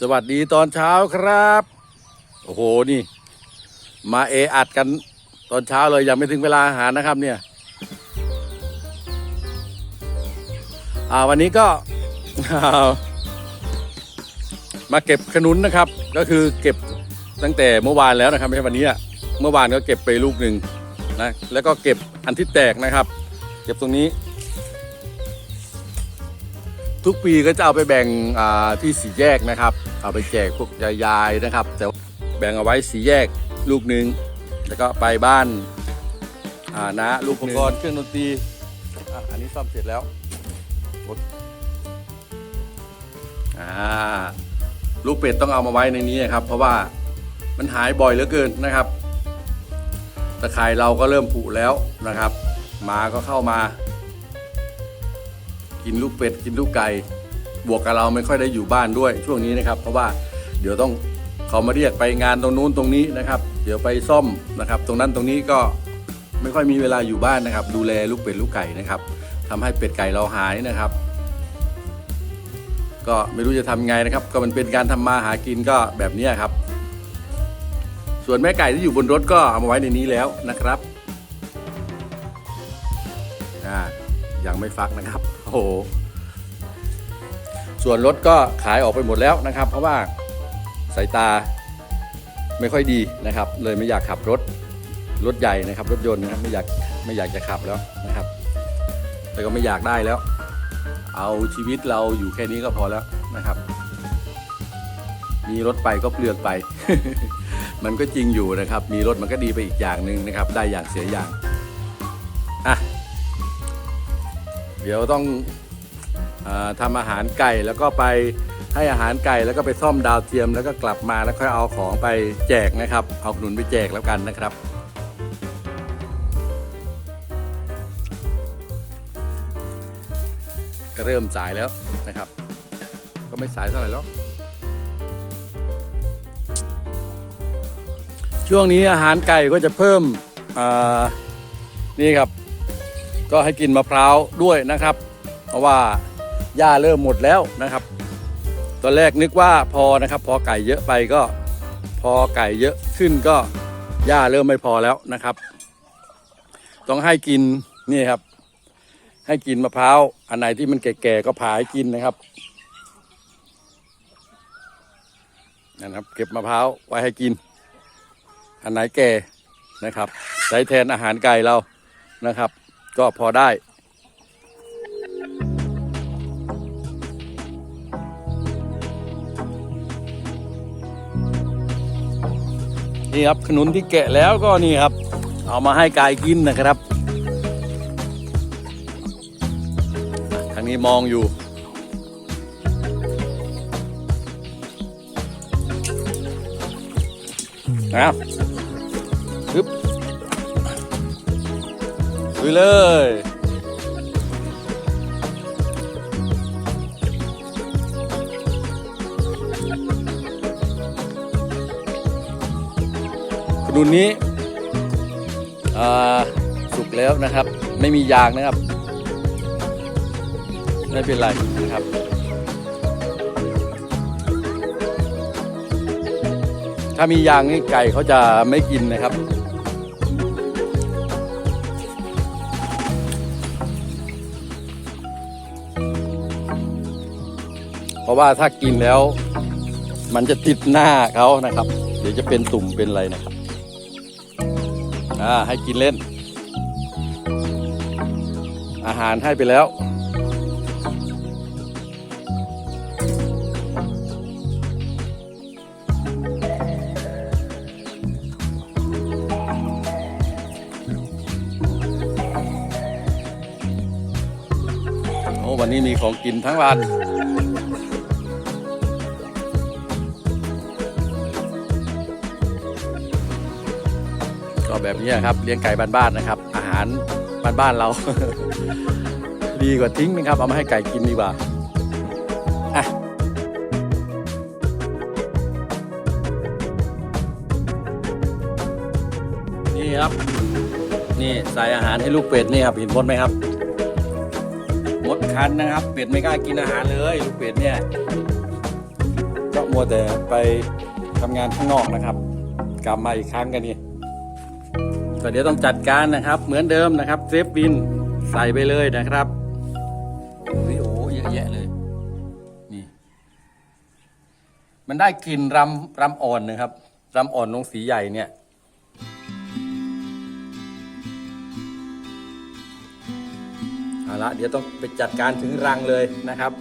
สวัสดีตอนเช้าครับ โอ้โหนี่ มาเออัดกันตอนเช้าเลยยังไม่ถึงเวลาอาหารนะครับเนี่ย อ่าวันนี้ก็ มาเก็บขนุนนะครับ ก็คือเก็บตั้งแต่เมื่อวานแล้วนะครับไม่ใช่วันนี้อะเมื่อวานก็เก็บไปลูกหนึ่งนะแล้วก็เก็บอันที่แตกนะครับ เก็บตรงนี้ ทุกปีก็จะเอาไปแบ่งอ่าที่สีแยกนะครับ เอาไปแจกพวกยายๆนะครับ แต่แบ่งเอาไว้สีแยกลูกหนึ่งแล้วก็ไปบ้านอ่านะลูกอุปกรณ์เครื่องดนตรีอะอันนี้ซ่อมเสร็จแล้วกดอ่าลูกเป็ดต้องเอามาไว้ในนี้นะครับ เพราะว่ามันหายบ่อยเหลือเกินนะครับตะไคร่เราก็เริ่มผุแล้วนะครับหมาก็เข้ามา กินลูกเป็ด กินลูกไก่ บวกกับเราไม่ค่อยได้อยู่บ้านด้วยช่วงนี้นะครับ เพราะว่าเดี๋ยวต้องเขามาเรียกไปงานตรงนู้นตรงนี้นะครับ เดี๋ยวไปซ่อมนะครับ ตรงนั้นตรงนี้ก็ไม่ค่อยมีเวลาอยู่บ้านนะครับ ดูแลลูกเป็ดลูกไก่นะครับทำให้เป็ดไก่เราหายนะครับ ก็ไม่รู้จะทำไงนะครับ ก็มันเป็นการทำมาหากินก็แบบนี้ครับ ส่วนแม่ไก่ที่อยู่บนรถก็เอามาไว้ในนี้แล้วนะครับอ่ายังไม่ฟักนะครับ โอ้โห ส่วนรถก็ขายออกไปหมดแล้วนะครับ เพราะว่าสายตาไม่ค่อยดีนะครับ เลยไม่อยากขับรถรถใหญ่นะครับ รถยนต์นะครับไม่อยากไม่อยากจะขับแล้วนะครับ แต่ก็ไม่อยากได้แล้ว เอาชีวิตเราอยู่แค่นี้ก็พอแล้วนะครับ มีรถไปก็เปลืองไป มันก็จริงอยู่นะครับ มีรถมันก็ดีไปอีกอย่างหนึ่งนะครับ ได้อย่างเสียอย่างอะ เดี๋ยวต้องอทำอาหารไก่แล้วก็ไปให้อาหารไก่แล้วก็ไปซ่อมดาวเทียมแล้วก็กลับมาแล้วค่อยเอาของไปแจกนะครับ เอาขนุนไปแจกแล้วกันนะครับก็เริ่มสายแล้วนะครับ ก็ไม่สายเท่าไหร่แล้ว ช่วงนี้อาหารไก่ก็จะเพิ่มนี่ครับ ก็ให้กินมะพร้าวด้วยนะครับ เพราะว่าหญ้าเริ่มหมดแล้วนะครับ ตอนแรกนึกว่าพอนะครับ พอไก่เยอะไปก็ พอไก่เยอะขึ้นก็หญ้าเริ่มไม่พอแล้วนะครับ ต้องให้กินนี่ครับ ให้กินมะพร้าวอันไหนที่มันแก่ๆก็ผาให้กินนะครับนะครับ เก็บมะพร้าวไว้ให้กิน อันไหนแก่นะครับใช้แทนอาหารไก่เรานะครับ ก็พอได้นี่ครับขนุนที่แกะแล้วก็นี่ครับ เอามาให้กายกินนะครับ ทางนี้มองอยู่ นะปึ๊บ ลุยเลยขนุนนี้สุกแล้วนะครับ ไม่มียางนะครับ ไม่เป็นไรนะครับถ้ามียางนี่ไก่เขาจะไม่กินนะครับ ราะว่าถ้ากินแล้ว มันจะติดหน้าเขานะครับ เดี๋ยวจะเป็นตุ่มเป็นอะไรนะครับอ่าให้กินเล่น อาหารให้ไปแล้ววันนี้มีของกินทั้งร้าน แบบนี้ครับเลี้ยงไก่บ้านๆนะครับ อาหารบ้านๆเรา ดีกว่าทิ้งนะครับ เอามาให้ไก่กินดีกว่าอะนี่ครับ นี่ใส่อาหารให้ลูกเป็ดนี่ครับเห็นมดไหมครับมดคันนะครับ เป็ดไม่กล้ากินอาหารเลยลูกเป็ดเนี่ยก็มัวแต่ไปทำงานข้างนอกนะครับ กลับมาอีกครั้งกันนี่ ก็เดี๋ยวต้องจัดการนะครับ เหมือนเดิมนะครับเซฟวินใส่ไปเลยนะครับวิโอเยอะแยะเลยนี่ มันได้กลิ่นรำรำอ่อนนะครับรำอ่อนลงสีใหญ่เนี่ยเอาละเดี๋ยวต้องไปจัดการถึงรังเลยนะครับ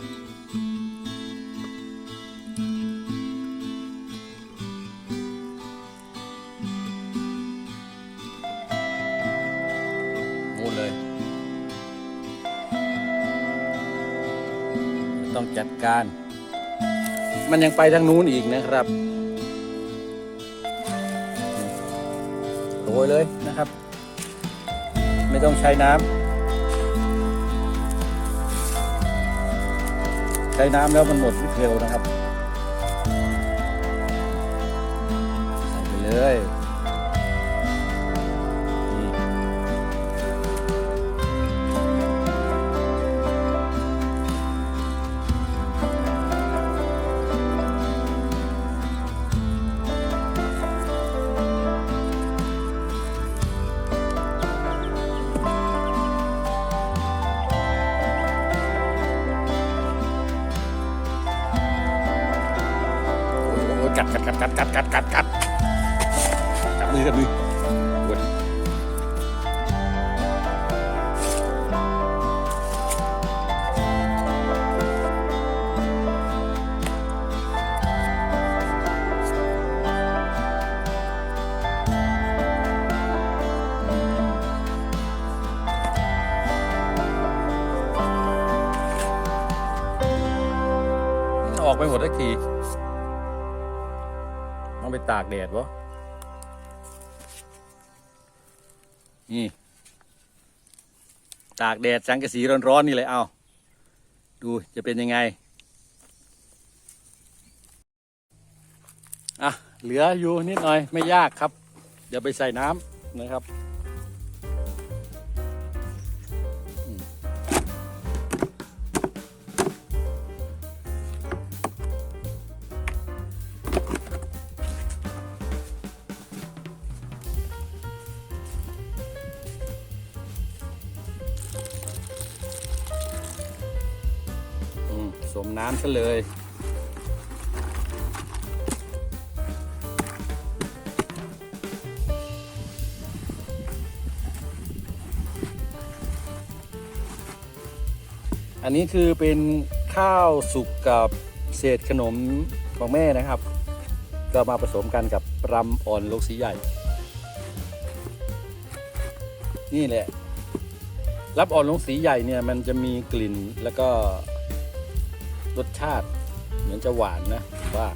ต้องจัดการ มันยังไปทางนู้นอีกนะครับโรยเลยนะครับ ไม่ต้องใช้น้ำใช้น้ำแล้วมันหมดเร็วนะครับ ใส่ไปเลย กัดกัดกัดกัดกัดกัดกัดกัดกัดมือกัดมือปวดออกไปหมดสักที องไปตากแดดวะนี่ ตากแดดสังกะสีร้อนๆนี่เลยเอาดูจะเป็นยังไง อะ เหลืออยู่นิดหน่อยไม่ยากครับ เดี๋ยวไปใส่น้ำนะครับ สมน้ำซะเลย อันนี้คือเป็นข้าวสุกกับเศษขนมของแม่นะครับ ก็มาผสมกันกับรำอ่อนลูกสีใหญ่ นี่แหละรับอ่อนลงสีใหญ่เนี่ยมันจะมีกลิ่นแล้วก็ รสชาติเหมือนจะหวานนะว่า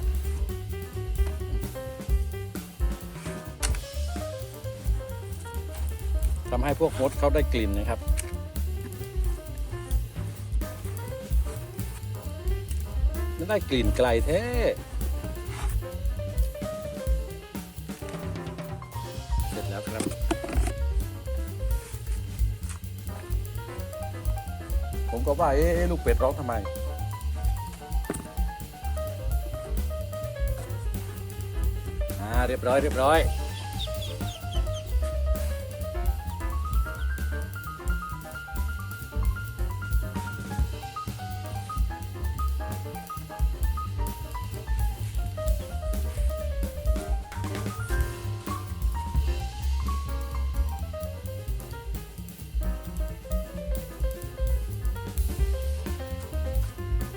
ทำให้พวกมดเขาได้กลิ่นนะครับมันได้กลิ่นไกลแท้เสร็จแล้วครับ ผมก็ว่าเอ๊ะลูกเป็ดร้องทำไม เรียบร้อยเรียบร้อย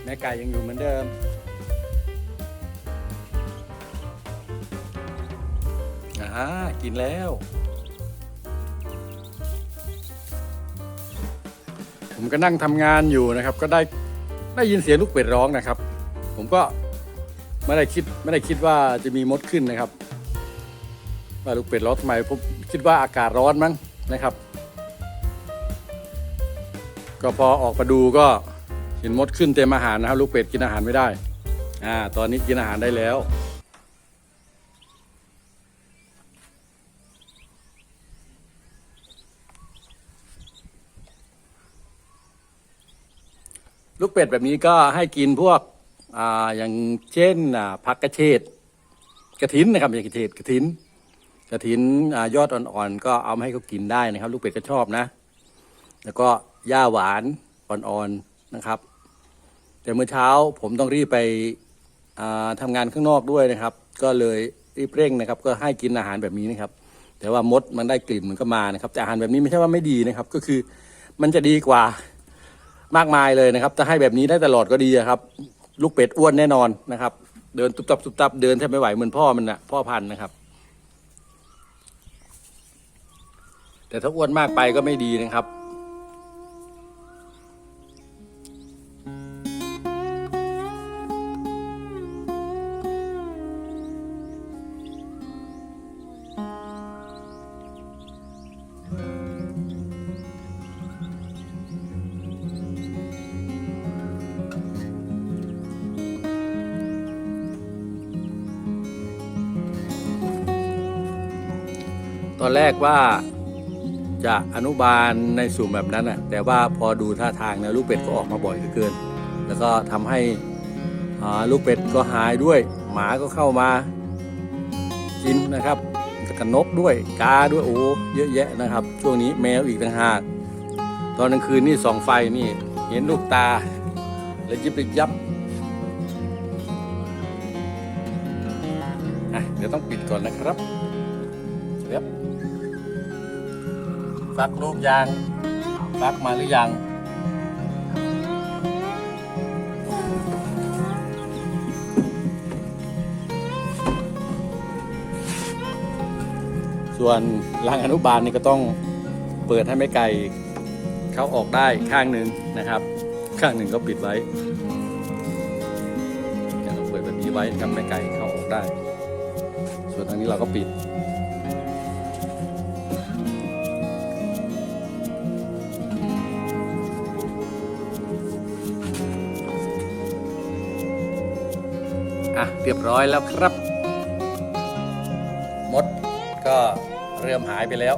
แม่ไก่ยังอยู่เหมือนเดิม อ่ากินแล้ว ผมก็นั่งทำงานอยู่นะครับ ก็ได้ได้ยินเสียงลูกเป็ดร้องนะครับ ผมก็ไม่ได้คิดไม่ได้คิดว่าจะมีมดขึ้นนะครับว่าลูกเป็ดร้องทำไมผมคิดว่าอากาศร้อนมั้งนะครับ ก็พอออกมาดูก็เห็นมดขึ้นเต็มอาหารนะครับ ลูกเป็ดกินอาหารไม่ได้อ่าตอนนี้กินอาหารได้แล้ว เป็ดแบบนี้ก็ให้กินพวกอ่าอย่างเช่นอ่าผักกระเฉดกระถินนะครับอย่างกระเฉดกระถิน กระถินอ่ายอดอ่อนๆก็เอามาให้เขากินได้นะครับ ลูกเป็ดก็ชอบนะ แล้วก็หญ้าหวานอ่อนๆนะครับ แต่เมื่อเช้าผมต้องรีบไปอ่าทำงานข้างนอกด้วยนะครับ ก็เลยรีบเร่งนะครับ ก็ให้กินอาหารแบบนี้นะครับ แต่ว่ามดมันได้กลิ่นมันก็มานะครับ แต่อาหารแบบนี้ไม่ใช่ว่าไม่ดีนะครับ ก็คือมันจะดีกว่า มากมายเลยนะครับ จะให้แบบนี้ได้ตลอดก็ดีครับ ลูกเป็ดอ้วนแน่นอนนะครับ เดินตุบตับตุบตับเดินแทบไม่ไหวเหมือนพ่อมันนะพ่อพันธุ์นะครับ แต่ถ้าอ้วนมากไปก็ไม่ดีนะครับ ตอนแรกว่าจะอนุบาลในสุ่มแบบนั้นน่ะแต่ว่าพอดูท่าทางแล้วลูกเป็ดก็ออกมาบ่อยเหลือเกิน แล้วก็ทำให้ลูกเป็ดก็หายด้วย หมาก็เข้ามากินนะครับกับนกด้วยกาด้วยโอ้เยอะแยะนะครับ ช่วงนี้แมวอีกต่างหากตอนกลางคืนนี่ส่องไฟนี่เห็นลูกตาเลยยิบเลยยับอะเดี๋ยวต้องปิดก่อนนะครับครับ ฟักลูกยางฟักมาหรือยังส่วนรังอนุบาลนี่ก็ต้องเปิดให้แม่ไก่เข้าออกได้ข้างหนึ่งนะครับ ข้างหนึ่งก็ปิดไว้เราเปิดแบบนี้ไว้นะครับแม่ไก่เข้าออกได้ ส่วนทางนี้เราก็ปิด อะเรียบร้อยแล้วครับ มดก็เริ่มหายไปแล้ว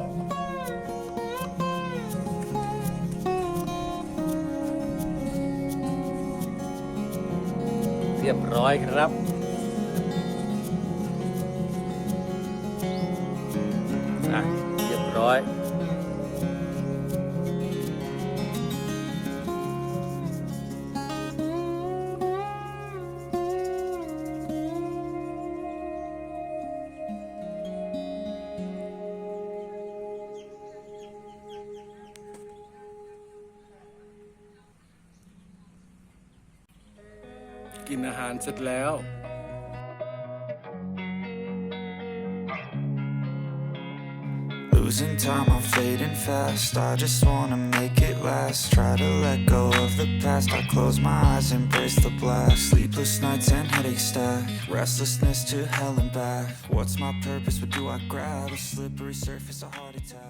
เรียบร้อยครับอะเรียบร้อย กินอาหารเสร็จแล้ว Losing time, I'm fading fast. I just wanna make it last. Try to let go of the past. I close my eyes, embrace the blast. Sleepless nights and headaches stack. Restlessness to hell and back. What's my purpose? What do I grab? A slippery surface, a heart attack.